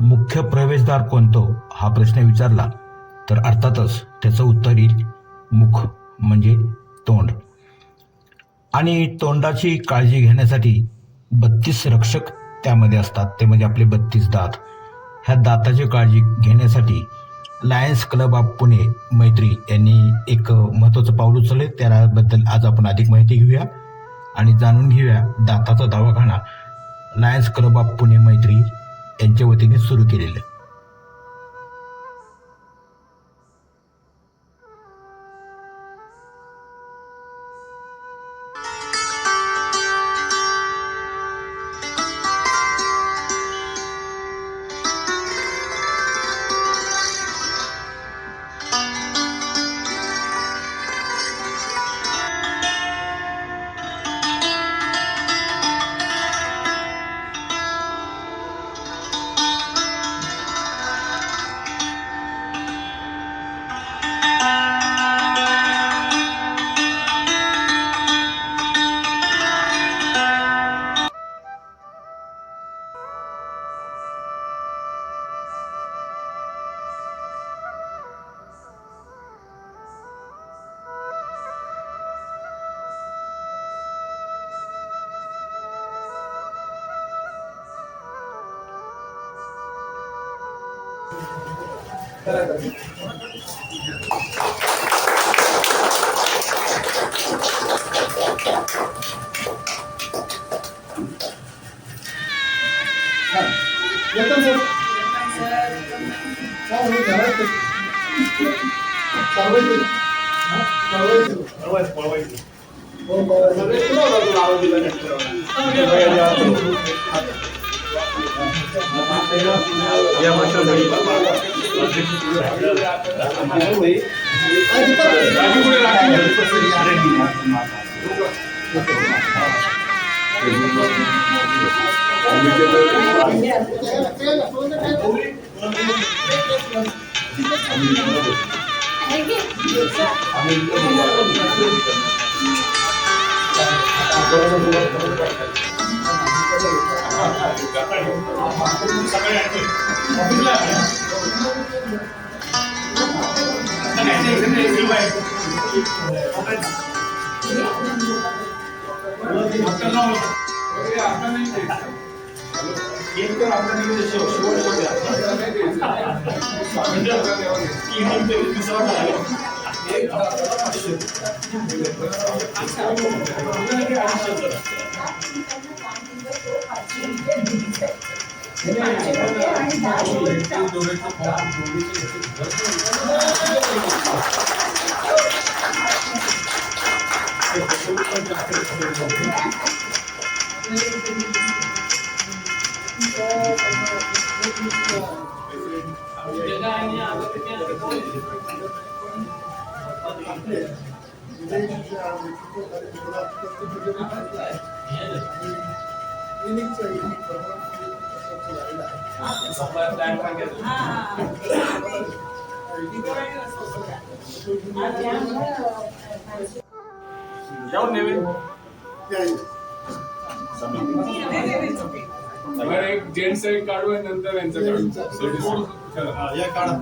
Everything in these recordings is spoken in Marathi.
मुख्य प्रवेशद्वार कोणतं? हा प्रश्न विचारला तर अर्थातच त्याचं उत्तर येईल मुख म्हणजे तोंड. आणि तोंडाची काळजी घेण्यासाठी बत्तीस रक्षक त्यामध्ये असतात. ते म्हणजे आपले बत्तीस दात. ह्या दाताची काळजी घेण्यासाठी लायन्स क्लब ऑफ पुणे मैत्री यांनी एक महत्त्वाचं पाऊल उचलले. त्याबद्दल आज आपण अधिक माहिती घेऊया आणि जाणून घेऊया दाताचा दवाखाना लायन्स क्लब ऑफ पुणे मैत्री यांच्या वतीने सुरू केलेलं. येतो सर काय होईल घरात चालवायचं हा? चालवायचं हो, అక్కడ అక్కడ నుంచి 얘기가 남는 게 진짜 쉬운 소리야. 이놈 때문에 그 사람 아니야. 아니 बरं, एक जेंट्स एक काढू आणि नंतर यांचं काढू. या काढा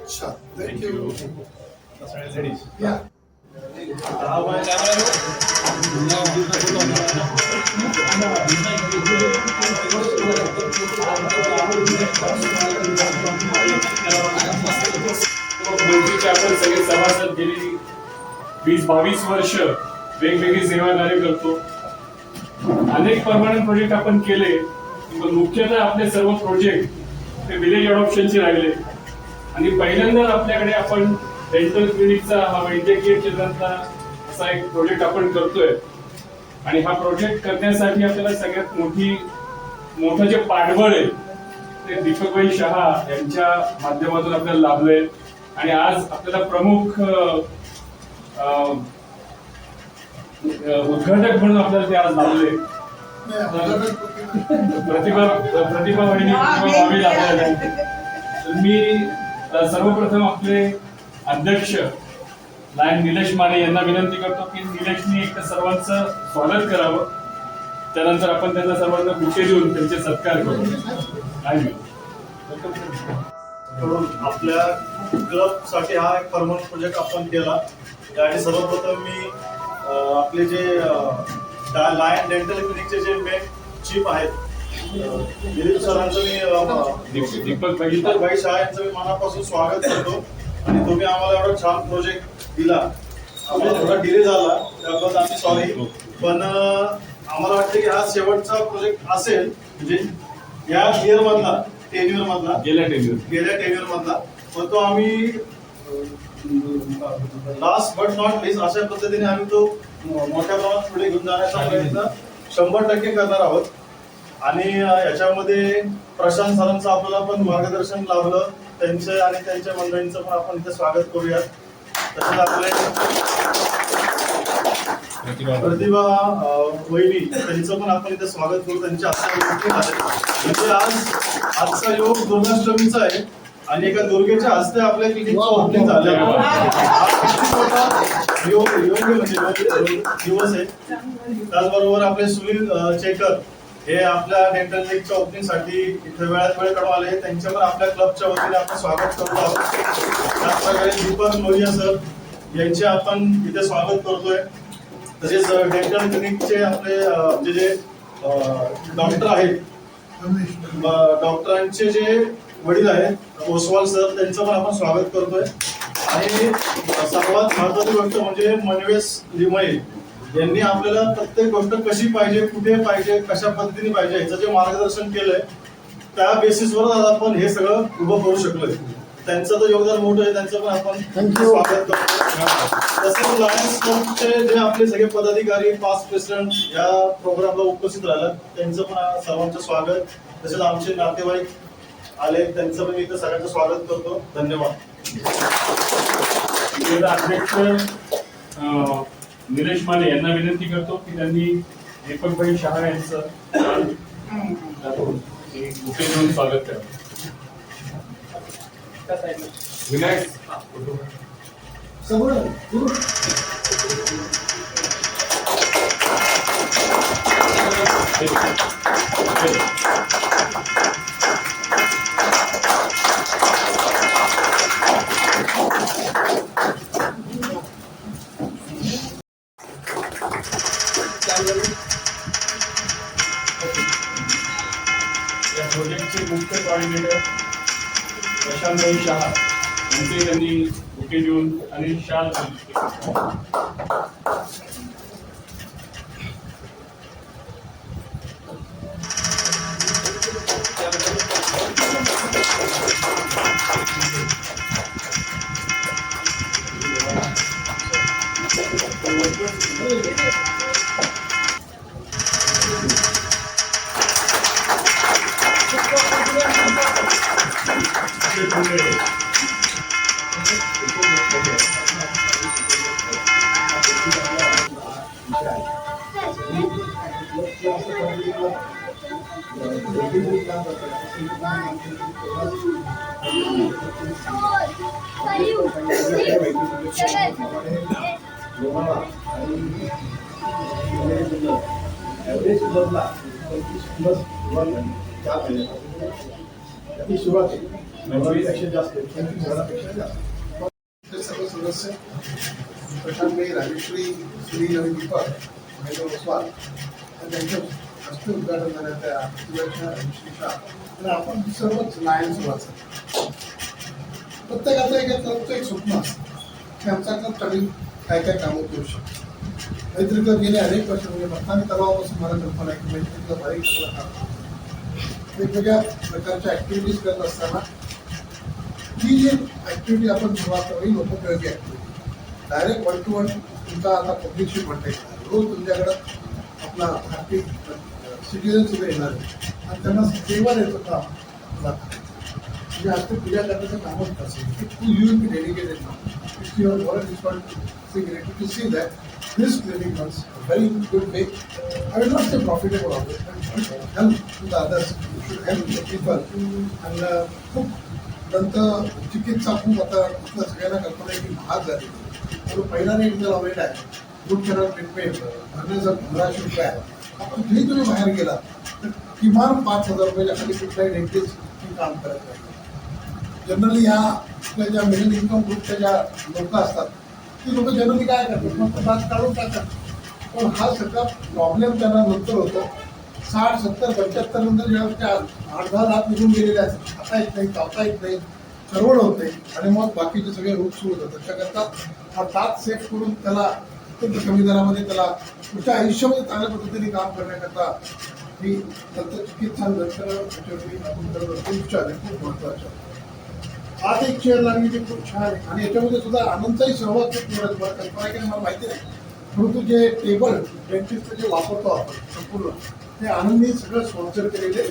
अच्छा थँक्यू या मंत्रीचे आपण सगळे सभासद गेली वीस बावीस वर्ष वेगवेगळी सेवाकार्य करतो. अनेक परमानंट प्रोजेक्ट आपण केले पण मुख्यतः आपले सर्व प्रोजेक्ट हे विलेज अडॉप्शनचे राहिले आणि पहिल्यांदा आपल्याकडे आपण डेंटल क्लिनिकचा हा वैद्यकीय क्षेत्रातला असा एक प्रोजेक्ट आपण करतोय. आणि हा प्रोजेक्ट करण्यासाठी आपल्याला सगळ्यात मोठी मोठं जे पाठबळ आहे ते दीपकभाई शहा यांच्या माध्यमातून आपल्याला लाभलंय. आणि आज आपल्याला प्रमुख उद्घाटक म्हणून आपल्याला ते आज लाभले प्रतिभा प्रतिभा वहिनी प्रतिभा मी सर्वप्रथम आपले अध्यक्ष लायन निलेश माने यांना विनंती करतो की निलेशनी एक सर्वांचं स्वागत करावं. त्यानंतर आपण त्यांना सर्वांना बुके देऊन त्यांचे सत्कार करू. आपल्या क्लबसाठी हा एक परमनंट प्रोजेक्ट आपण केला. त्यासाठी सर्वप्रथम मी आपले जे लायन डेंटल क्लिनिकचे जे मेन चीफ आहेत दिलीप सरांचं मी दीपक भाई. भाई शाह यांचं मी मनापासून स्वागत करतो. आणि तुम्ही आम्हाला एवढा छान प्रोजेक्ट दिला. आम्हाला थोडा डिले झाला. त्याबद्दल आम्ही सॉरी पण आम्हाला वाटतं की हा शेवटचा प्रोजेक्ट असेल म्हणजे या इयर मधला टेन इयर मधला गेल्या टेन्युअर गेल्या टेन्युअर मधला. पण तो आम्ही लास्ट बट नॉट लिस्ट अशा पद्धतीने आम्ही तो मोठ्या प्रमाणात पुढे घेऊन जाण्याचा प्रयत्न शंभर टक्के करणार आहोत. आणि याच्यामध्ये प्रशांत सरांचं आपल्याला पण मार्गदर्शन लाभलं. त्यांचे आणि त्यांच्या मंडळींचं पण आपण इथे स्वागत करूयात. तसेच आपले प्रतिभा वहिनी त्यांचं पण आपण इथे स्वागत करू. त्यांच्या. म्हणजे आज आजचा योग दुर्गाष्टमीचा आहे. आणि एका दुर्गेच्या हस्ते आपल्या ओपनिंग झालं. किती मोठा योग योग म्हणजे दिवस आहे. त्याचबरोबर आपले सुनील चेकर हे आपल्या डेंटल क्लिनिकच्या ओपनिंगसाठी इथे वेळात वेळ काढून आले. त्यांच्या पण आपल्या क्लबच्या वतीने आपण स्वागत करतो आहोत. त्याचप्रकारे दीपक लोहिया सर यांचे आपण इथे स्वागत करतोय. तसेच डेंटल क्लिनिकचे आपले म्हणजे जे डॉक्टर आहेत डॉक्टरांचे जे वडील आहेत ओसवाल सर त्यांचं पण आपण स्वागत करतोय. आणि सर्वात महत्वाची गोष्ट म्हणजे मनवेश लिमये यांनी आपल्याला प्रत्येक गोष्ट कशी पाहिजे कुठे पाहिजे कशा पद्धतीने पाहिजे याचं जे मार्गदर्शन केलंय त्या बेसिसवर आज आपण हे सगळं उभं करू शकलोय. त्यांचं तर योगदान मोठं आहे त्यांचं पण आपण स्वागत करतो. तसेच लायन्स क्लबचे जे आपले सगळे पदाधिकारी पास्ट प्रेसिडेंट या प्रोग्रामला उपस्थित राहिला त्यांचं पण सर्वांचं स्वागत. तसेच आमचे नातेवाईक आले त्यांचं पण मी इथं सगळ्यांचं स्वागत करतो. धन्यवाद. आपल्याला अध्यक्ष अ, निलेश माने यांना विनंती करतो की त्यांनी दीपकभाई शहा यांचं बुके स्वागत करावं विनायक. कॉर्डिनेटर प्रशांतभाई शहा यांचे त्यांनी बुके देऊन आणि शाल दिली. पंचवीस प्लस चार सुरुवात आहे जास्त पंचवीस हजारापेक्षा जास्त सर्व सदस्य प्रशांतभाई राजेश्री सुनील आणि दीपक महेंद्र ओसवाल त्यांच्या हस्ते उद्घाटन झालं त्या आपण सर्वच लायन सुरुवात प्रत्येकाचं एक क्लबचं एक स्वप्न असतं की आमचा क्लब चांगली काय काय कामं करू शकतो मैत्री क्लब गेले अनेक वर्ष म्हणजे मतदान तलावापासून मला कल्पना आहे की मैत्री क्लब अनेक चांगलं काम वेगवेगळ्या प्रकारच्या ॲक्टिव्हिटीज करत असताना ही जी ॲक्टिव्हिटी आपण सुरुवात करावी लोकोपयोगी activity direct one to one तुमचा आता पब्लिकशी कॉन्टॅक्ट रोज तुमच्याकडं आपला भारतीय सिटीजन सुद्धा येणार आहे. आणि त्यांना सेवा द्यायचं का लागतं म्हणजे आज ते पूजा करण्याचं कामच असेल की to you be dedicated now if your work is not secret to see that this clinic was a very good way. I will not say profitable of it, but help to the others, you should help the people. And uh, खूप दंत चिकित्सा खूप आता आपल्या सगळ्यांना कल्पना आहे की महाग झाली म्हणून पहिला रेट जर अवेट आहे गुड कॅनल ट्रीटमेंट भरण्याचा पंधराशे रुपये आहे आपण तुम्ही तुम्ही बाहेर गेला तर किमान पाच हजार रुपयाच्या खाली कुठलाही डेंटिस्ट काम करत नाही जनरली या आपल्या ज्या मिडल इन्कम ग्रुपच्या ज्या लोक असतात ती लोक जनरली काय करतात? मग तो काढून टाकतात पण हा सगळा प्रॉब्लेम त्यांना नंतर होतो. साठ सत्तर पंच्याहत्तर नंतर जेव्हा त्या आठ दहा लाख निघून गेलेले असतात खाता येत नाही चावता येत नाही चरवड होत नाही आणि मग बाकीचे सगळे रोग सुरू होतात. त्याच्याकरता हा दात सेफ करून त्याला अत्यंत कमी दरामध्ये त्याला पुढच्या आयुष्यामध्ये चांगल्या पद्धतीने काम करण्याकरता ही दंतचिकित्सा नंतर त्याच्यावरती आपण करत असतो उपचार हे खूप महत्त्वाचे आहे. आज एक चेअर लागली ती खूप छान आहे आणि याच्यामध्ये सुद्धा आनंदचाही सहभाग खूप मिळत मला कल्पना आहे की मला माहिती नाही परंतु जे टेबल डेंटिस्ट जे वापरतो आपण संपूर्ण ते आनंदने सगळं स्पॉन्सर केलेले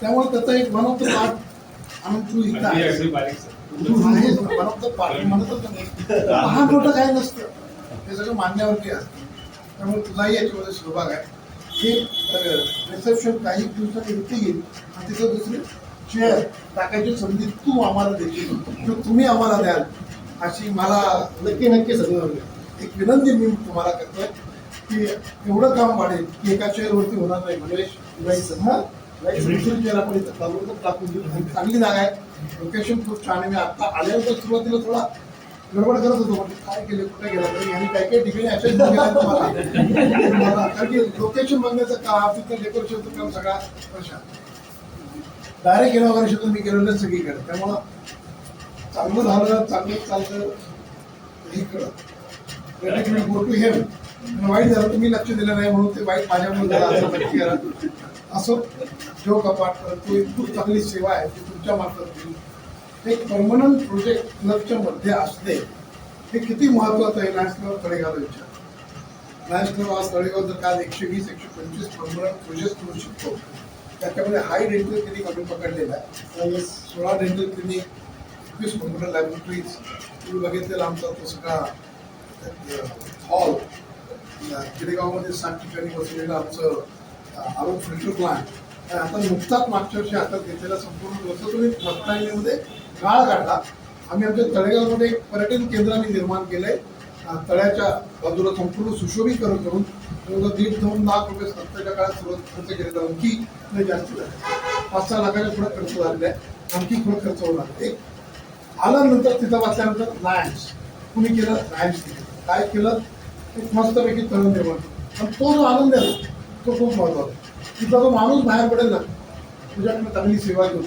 त्यामुळे त्याचा एक one of the part Anand तू इथं आहेस. तू द पार्ट म्हणतच नाही. लहान मोठं काही नसतं. हे सगळं मान्यावरती असतं. त्यामुळे तुझाही याच्यामध्ये सहभाग आहे. हे रिसेप्शन काही दिवसांनी होती येईल आणि तिथं दुसरी चेअर टाकायची संधी तू आम्हाला देशील. किंवा तुम्ही आम्हाला द्याल. अशी मला नक्की नक्की सगळं एक विनंती मी तुम्हाला करतोय की एवढं काम वाढेल की एका चेअरवरती होणार नाही. म्हणजे हा? चेअर आपण इथं टाकून देऊ. चांगली जागा आहे. लोकेशन खूप छान आहे. मी आत्ता आल्यानंतर सुरुवातीला थोडा गडबड करत होतो म्हणजे काय केलं कुठे गेला तरी आणि काही काही ठिकाणी अशाच गेल्या कारण की लोकेशन बघण्याचं काम तिथं डेकोरेशनचं काम सगळा प्रशांत डायरेक्ट इनॉग्रेशन मी केलेलं सगळीकडे. त्यामुळं चांगलं झालं चांगलं चालतं हे कळत गो टू हेम वाईट झालं तुम्ही लक्ष दिलं नाही म्हणून ते वाईट माझ्यामुळे झालं असं नक्की करा असं जो कपाट परंतु खूप चांगली सेवा आहे ती तुमच्या मार्फत होईल एक परमनंट प्रोजेक्ट क्लबच्या मध्ये असणे हे किती महत्वाचं आहे लायन्स क्लब तळेगाव यांच्या लायन्स क्लब आज तळेगाव जर काल एकशे वीस एकशे पंचवीस परमनंट प्रोजेक्ट करू शकतो. त्याच्यामध्ये हाय डेंटल क्लिनिक आम्ही पकडलेला आहे. सोळा डेंटल क्लिनिक एकवीस परमनंट लॅबोरेटरीज तुम्ही बघितलेला आमचा तो सगळा हॉल खेडेगावमध्ये सात ठिकाणी बसलेलं आमचं आरोग्य फिल्टर प्लांट आता नुकताच मागच्या वर्षी हातात घेतलेला संपूर्ण वर्ष तुम्ही रत्नागिरीमध्ये गाळ काढला. आम्ही आमच्या तळेगावमध्ये एक पर्यटन केंद्र आम्ही निर्माण केलंय. आहे तळ्याच्या बाजूला संपूर्ण सुशोभीकरण करून जवळजवळ दीड दोन लाख रुपये सत्ताच्या काळात सुरुवात खर्च केलेला आणखी जास्त झाला. पाच सहा लाखाच्या पुढे खर्च झालेला आहे. आणखी पुढे खर्च होणार आहे. एक आल्यानंतर तिथं बसल्यानंतर लायन्स कुणी केलं? लायन्स केलं. काय केलं? एक मस्तपैकी तरुण निर्माण केलं. आणि तो जो आनंद आहे तो खूप महत्त्वाचा तिथला जो माणूस बाहेर पडेल ना तुझ्याकडे चांगली सेवा घेऊन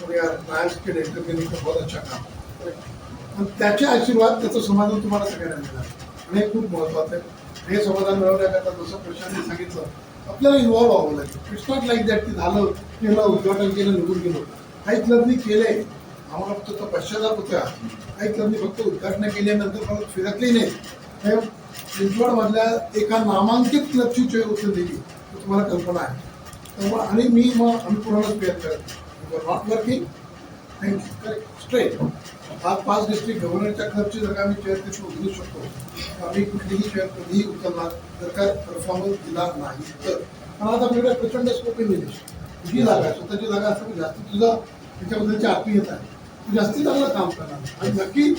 तो यार लायन्स केले इंटरव्ह्यू बहुत अच्छा काम त्याचे आशीर्वाद त्याचं समाधान तुम्हाला सगळ्यांना मिळणार. आणि हे खूप महत्वाचं आहे. हे समाधान मिळवण्याकरता जसं प्रशांतने सांगितलं आपल्याला इन्व्हॉल्व व्हावं लागेल. इट्स नॉट लाईक दॅट की झालं केलं उद्घाटन केलं निघून गेलो. काही क्लबनी केलंय. आम्हाला फक्त पश्चाताप होत्या काही क्लबनी फक्त उद्घाटन केल्यानंतर परत फिरकली नाही. हे चिंचवडमधल्या एका नामांकित क्लबची चोय उचल दिली तुम्हाला कल्पना आहे. त्यामुळे आणि मी मग आम्ही कोणालाच पेअर करत नॉट वर्किंग थँक्यू स्ट्रेट आज पाच डिस्ट्रिक्ट गव्हर्नरच्या क्लबची जर का आम्ही चेअर तिथे उचलू शकतो आम्ही कुठलीही चेअर कधीही उचलणार जर का परफॉर्मन्स दिला नाही तर. पण आता आपल्याकडे प्रचंड स्कोप आहे निलेश. तुझी जागा आहे स्वतःची जागा असं जास्त तुझं त्याच्याबद्दलची आत्मीयता आहे तू जास्ती चांगलं काम करणार. आणि नक्की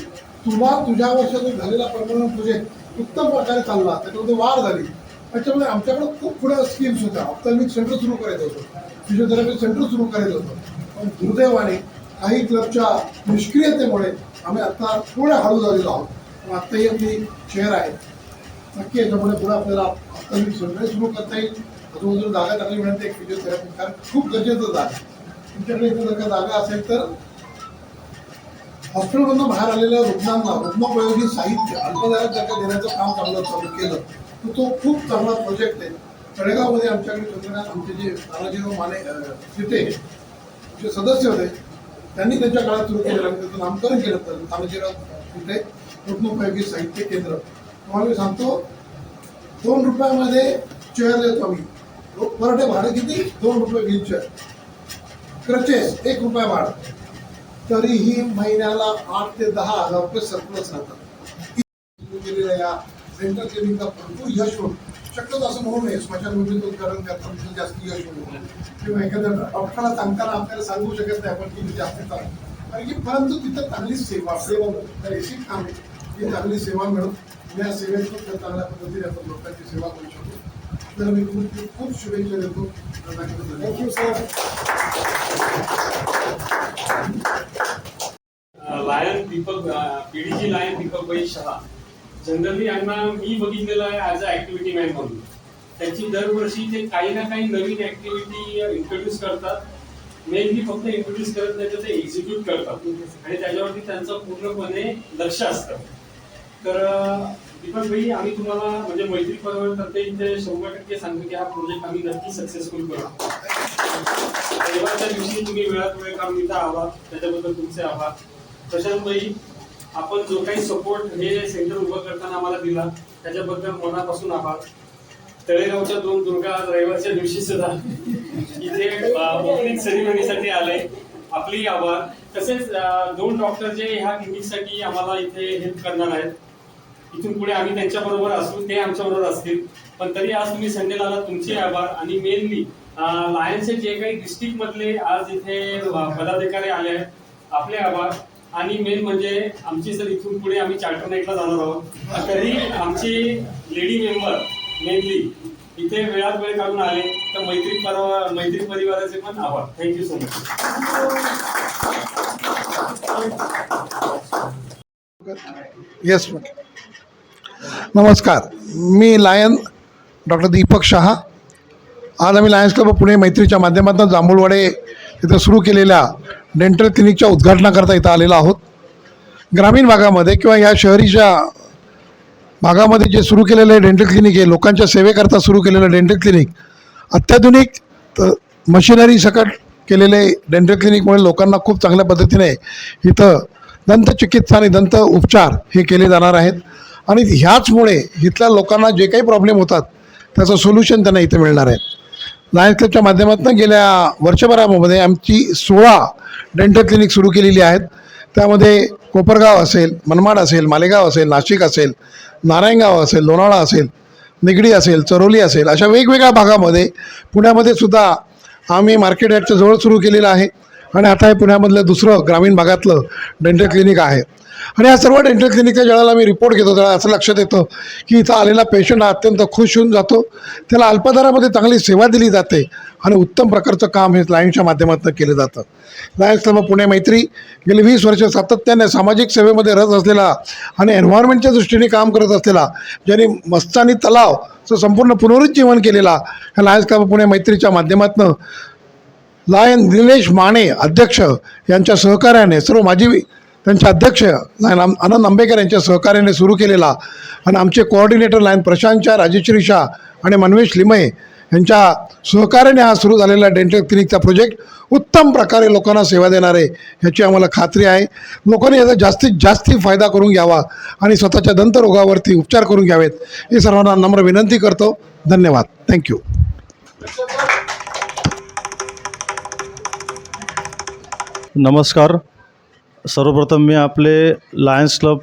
तुला तुझ्या वर्षातून झालेला परमनंट प्रोजेक्ट उत्तम प्रकारे चालला त्याच्यामध्ये वाढ झाली. त्याच्यामुळे आमच्याकडे खूप पुढे स्कीम्स होत्या. ऑप्थॅल्मिक सेंटर सुरू करायचं होतं. फिजिओथेरपी सेंटर सुरू करायचं होतं. पण दुर्दैवाने काही क्लबच्या निष्क्रियतेमुळे आम्ही आत्ता थोडे हळू झालेलो आहोत. पण आत्ताही आपली चेअर आहे. नक्की याच्यामुळे पुढे आपल्याला ऑप्थॅल्मिक सगळे सुरू करता येईल. आजूबाजूला जागा टाकली म्हणते एक फिजिओथेरपी कारण खूप गरजेचं जागा तुमच्याकडे इथं जर का जागा असेल तर हॉस्पिटलमधून बाहेर आलेल्या रुग्णांना रुग्णोपयोगी साहित्य अल्पदायक जर का देण्याचं काम चांगलं चालू केलं तर तो खूप चांगला प्रोजेक्ट आहे. तळेगावमध्ये आमच्याकडे चंद्रकांत आमचे जे तानाजीराव माने तिथे जे सदस्य होते त्यांनी त्यांच्या काळात सुरू केलेलं त्याचं नामकरण केलं तर तानाजीराव तिथे रुग्णोपयोगी साहित्य केंद्र. तुम्हाला मी सांगतो दोन रुपयामध्ये चेअर देतो आम्ही. पर डे भाडं किती? दोन रुपये व्हीलचेअर क्रचेस एक रुपया भाडं. तरीही महिन्याला आठ ते दहा हजार रुपये सरप्लस राहतात. केलेल्या या सेंट्रल क्लिनिकला भरपूर यश होऊन शक्यतो असं म्हणू नये स्मशानभूमीचं उद्घाटन करताना तिथं जास्त यश होईल किंवा एखाद्या डॉक्टरला सांगताना आपल्याला सांगू शकत नाही आपण किती जास्त चालू. कारण की परंतु तिथं चांगली सेवा सेवा तर एसी काम ही चांगली सेवा मिळत या सेवेतून तर चांगल्या पद्धतीने आपण लोकांची सेवा करू शकतो. तर मी खूप खूप शुभेच्छा देतो. Thank you sir lion Deepak PDG lion Deepak bhai Shah. Generally यांना मी बघितलेलं आहे ॲज अ ऍक्टिव्हिटी मॅन म्हणून. त्यांची दरवर्षी ते काही ना काही नवीन ऍक्टिव्हिटी इंट्रोड्यूस करतात. मेनली फक्त इंट्रोड्यूस करत नाही तर ते एक्झिक्यूट करतात. आणि त्याच्यावरती त्यांचं पूर्णपणे लक्ष असतं. तर दीपक भाई आम्ही तुम्हाला म्हणजे मैत्री पर्वातर्फे इथे शंभर टक्के सांगतो की हा प्रोजेक्ट आम्ही नक्की सक्सेसफुल करू. रविवारच्या दिवशी तुम्ही वेळात वेळ काम इथं आहात. त्याच्याबद्दल तुमचे आभार. प्रशांत भाई आपण जो काही सपोर्ट हे सेंटर उभं करताना आम्हाला दिला त्याच्याबद्दल मनापासून आभार. तळेगावच्या दोन दुर्गा आज रविवारच्या दिवशी सुद्धा इथे ओपनिंग सेरेमनीसाठी आले. आपली आभार. तसेच दोन डॉक्टर जे ह्या क्लिनिकसाठी आम्हाला इथे हेल्प करणार आहेत. इथून पुढे आम्ही त्यांच्या बरोबर असू ते आमच्या बरोबर असतील. पण तरी आज तुम्ही संडेला आलात तुमचे आभार. आणि मेनली लायन्सचे जे काही डिस्ट्रिक्ट मधले आज इथे पदाधिकारी आले आहेत आपले आभार. आणि मेन म्हणजे आमची सर इथून पुढे आम्ही चार्टर नाईटला जाणार आहोत. तरी आमची लेडी मेंबर मेनली इथे वेळात वेळ काढून आले. तर मैत्री परिवार मैत्री परिवाराचे पण आभार. थँक्यू सो मच येस नमस्कार. मी लायन डॉक्टर दीपक शहा आज आम्ही लायन्स क्लब पुणे मैत्रीच्या माध्यमातून जांभूळवाडे इथं सुरू केलेल्या डेंटल क्लिनिकच्या उद्घाटनाकरता इथं आलेलो आहोत. ग्रामीण भागामध्ये किंवा या शहरीच्या भागामध्ये जे सुरू केलेलं डेंटल क्लिनिक आहे लोकांच्या सेवेकरता सुरू केलेलं डेंटल क्लिनिक अत्याधुनिक मशिनरी सकट केलेले डेंटल क्लिनिकमुळे लोकांना खूप चांगल्या पद्धतीने इथं दंतचिकित्सा आणि दंत उपचार हे केले जाणार आहेत. आणि ह्याचमुळे इथल्या लोकांना जे काही प्रॉब्लेम होतात त्याचं सोल्युशन त्यांना इथे मिळणार आहे लायन्स क्लबच्या माध्यमातून गेल्या वर्षभरामध्ये आमची सोळा डेंटल क्लिनिक सुरू केलेली आहेत. त्यामध्ये कोपरगाव असेल मनमाड असेल मालेगाव असेल नाशिक असेल नारायणगाव असेल लोणावळा असेल निगडी असेल चरोली असेल अशा वेगवेगळ्या भागामध्ये पुण्यामध्ये सुद्धा आम्ही मार्केट यार्डच्या जवळ सुरू केलेलं आहे. आणि आता हे पुण्यामधलं दुसरं ग्रामीण भागातलं डेंटल क्लिनिक आहे. आणि या सर्व डेंटल क्लिनिकच्या ज्यावेळेला मी रिपोर्ट घेतो त्यावेळेला असं लक्षात येतं की इथं आलेला पेशंट हा अत्यंत खुश होऊन जातो. त्याला अल्पदरामध्ये चांगली सेवा दिली जाते आणि उत्तम प्रकारचं काम हे लायन्सच्या माध्यमातून केलं जातं. लायन्स क्लब पुणे मैत्री गेली वीस वर्ष सातत्याने सामाजिक सेवेमध्ये रस असलेला आणि एन्व्हायरमेंटच्या दृष्टीने काम करत असलेला ज्यांनी मस्तानी तलावचं संपूर्ण पुनरुज्जीवन केलेला ह्या लायन्स क्लब पुणे मैत्रीच्या माध्यमातून लायन निलेश माने अध्यक्ष यांच्या सहकार्याने सर्व माजी त्यांचे अध्यक्ष लायन आनंद आंबेकर यांच्या सहकार्याने सुरू केलेला आणि आमचे कोऑर्डिनेटर लायन प्रशांत शाह राजेश्री शाह आणि मनवेश लिमये यांच्या सहकार्याने हा सुरू झालेला डेंटल क्लिनिकचा प्रोजेक्ट उत्तम प्रकारे लोकांना सेवा देणारे ह्याची आम्हाला खात्री आहे. लोकांनी याचा जास्तीत जास्त फायदा करून घ्यावा आणि स्वतःच्या दंतरोगावरती उपचार करून घ्यावेत. हे सर्वांना नम्र विनंती करतो. धन्यवाद. थँक्यू नमस्कार. सर्वप्रथम मी आपले लायन्स क्लब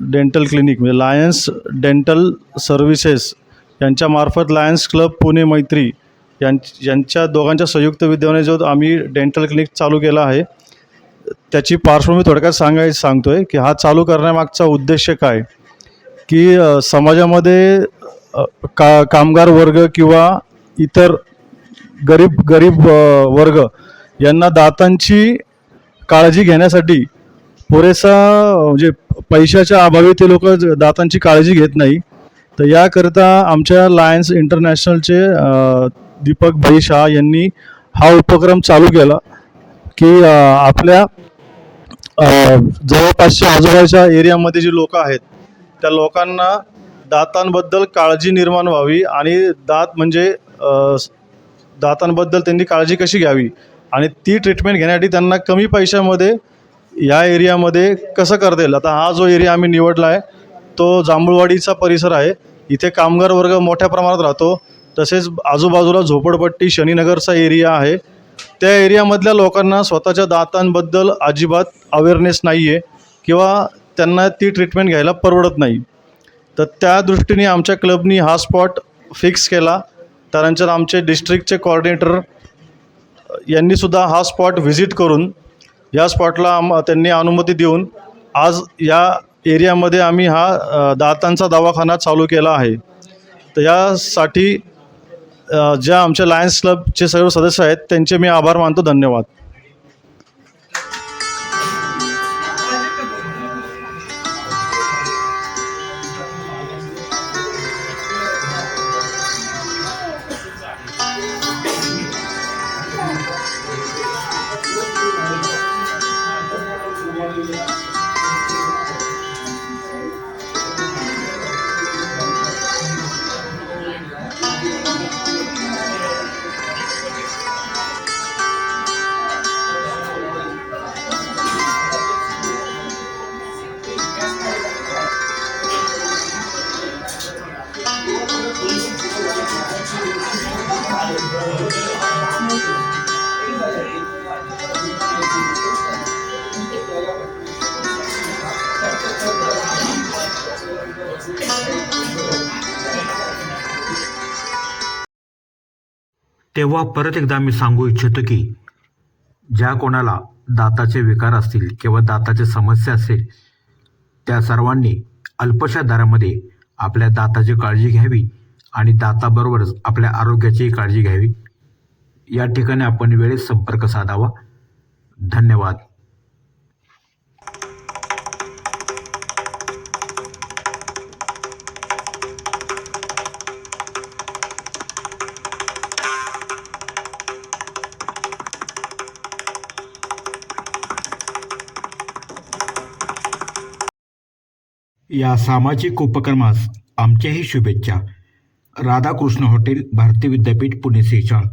डेंटल क्लिनिक म्हणजे लायन्स डेंटल सर्व्हिसेस यांच्यामार्फत लायन्स क्लब पुणे मैत्री यां यांच्या दोघांच्या संयुक्त विद्यमाने जो आम्ही डेंटल क्लिनिक चालू केला आहे. त्याची पार्श्वभूमी थोडक्यात सांगाय सांगतो आहे की हा चालू करण्यामागचा उद्देश काय? की समाजामध्ये का कामगार वर्ग किंवा इतर गरीब गरीब वर्ग यांना दातांची काळजी घेण्यासाठी पुरेसा म्हणजे पैशाच्या अभावी ते लोक दातांची काळजी घेत नाही. तर याकरिता आमच्या लायन्स इंटरनॅशनलचे दीपक भाई शाह यांनी हा उपक्रम चालू केला की आपल्या जवळपासच्या आजूबाजूच्या एरियामध्ये जी लोक आहेत त्या लोकांना दातांबद्दल काळजी निर्माण व्हावी आणि दात म्हणजे दातांबद्दल त्यांनी काळजी कशी घ्यावी आणि ती ट्रीटमेंट घेण्यासाठी त्यांना कमी पैशामध्ये या एरियामध्ये कसं करता येईल? आता हा जो एरिया आम्ही निवडला आहे तो जांभूळवाडीचा परिसर आहे. इथे कामगार वर्ग मोठ्या प्रमाणात राहतो. तसेच आजूबाजूला झोपडपट्टी शनीनगरचा एरिया आहे. त्या एरियामधल्या लोकांना स्वतःच्या दातांबद्दल अजिबात अवेअरनेस नाही आहे किंवा त्यांना ती ट्रीटमेंट घ्यायला परवडत नाही. तर त्या दृष्टीने आमच्या क्लबनी हा स्पॉट फिक्स केला. त्यानंतर आमचे डिस्ट्रिक्टचे कॉर्डिनेटर यांनीसुद्धा हा स्पॉट व्हिजिट करून या स्पॉटला आम त्यांनी अनुमती देऊन आज या एरियामध्ये आम्ही हा दातांचा दवाखाना चालू केला आहे. तर यासाठी ज्या आमच्या लायन्स क्लबचे सर्व सदस्य आहेत त्यांचे मी आभार मानतो. धन्यवाद. तेव्हा परत एकदा मी सांगू इच्छितो की ज्या कोणाला दाताचे विकार असतील किंवा दाताची समस्या असेल त्या सर्वांनी अल्पशा दरामध्ये आपल्या दाताची काळजी घ्यावी आणि दाताबरोबरच आपल्या आरोग्याचीही काळजी घ्यावी. या ठिकाणी आपण वेळेत संपर्क साधावा. धन्यवाद. या सामाजिक उपक्रमास आमच्याही शुभेच्छा. राधाकृष्ण हॉटेल भारती विद्यापीठ पुणे सेचाळ